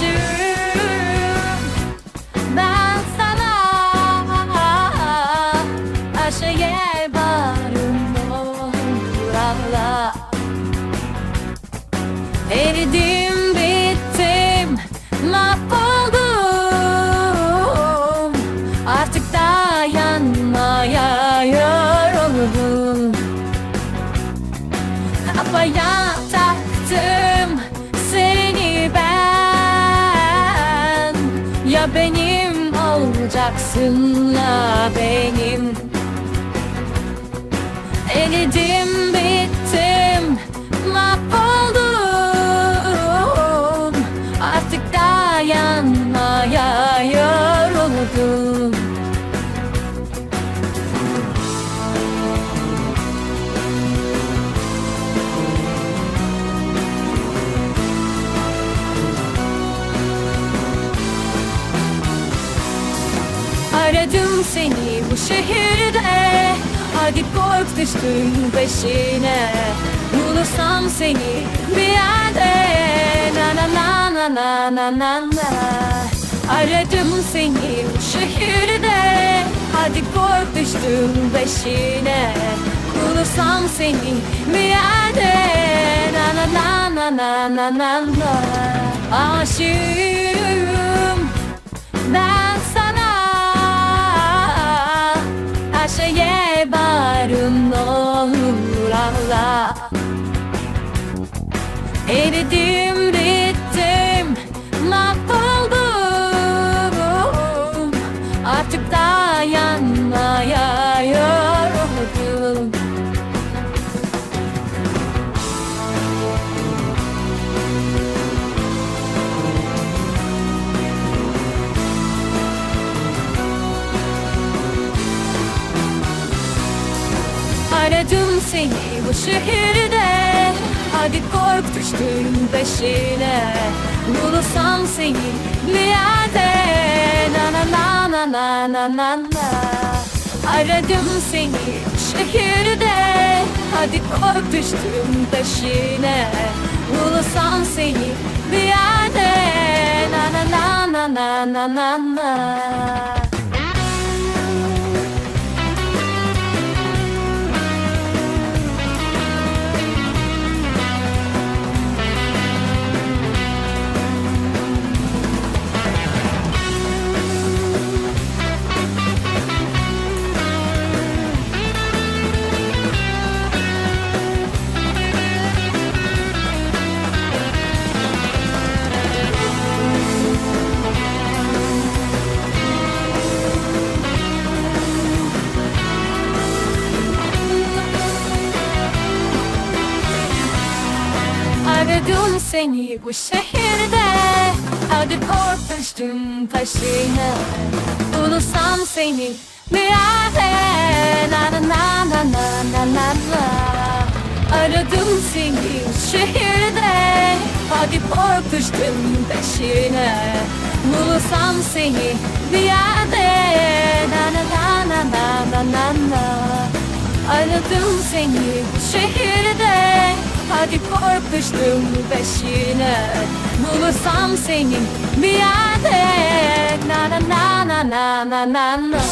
aşığım ben sana Aşıya varım. Kuralla Eridim bittim mahvoldum. Artık dayanmaya yoruldum Apayan olacaksın ya benim. Eridim Seni bu şehirde Hadi kork düştüm peşine Bulursam seni bir yerde Na na na na na na na na Aradım seni bu şehirde Hadi kork düştüm peşine Bulursam seni bir yerde Na na na na na na na na Aşığım Eridim bittim mahvoldum. Artık dayanmaya yoruldum Aradım seni bu şehirde Hadi kork düştüm peşine Bulursam seni bir yerde Na na na na na na na na Aradım seni şehirde Hadi kork düştüm peşine Bulursam seni bir yerde Na na na na na na na na Aradım seni bu şehirde Hadi korkmuştum peşine Bulursam seni bir yerde Na na na na na na na na Aradım seni bu şehirde Hadi korkmuştum peşine Bulursam seni bir yerde na na na na na na na Aradım seni bu şehirde Hadi kork düştüm peşine. Bulursam seni bir yerde Na na na na na na na na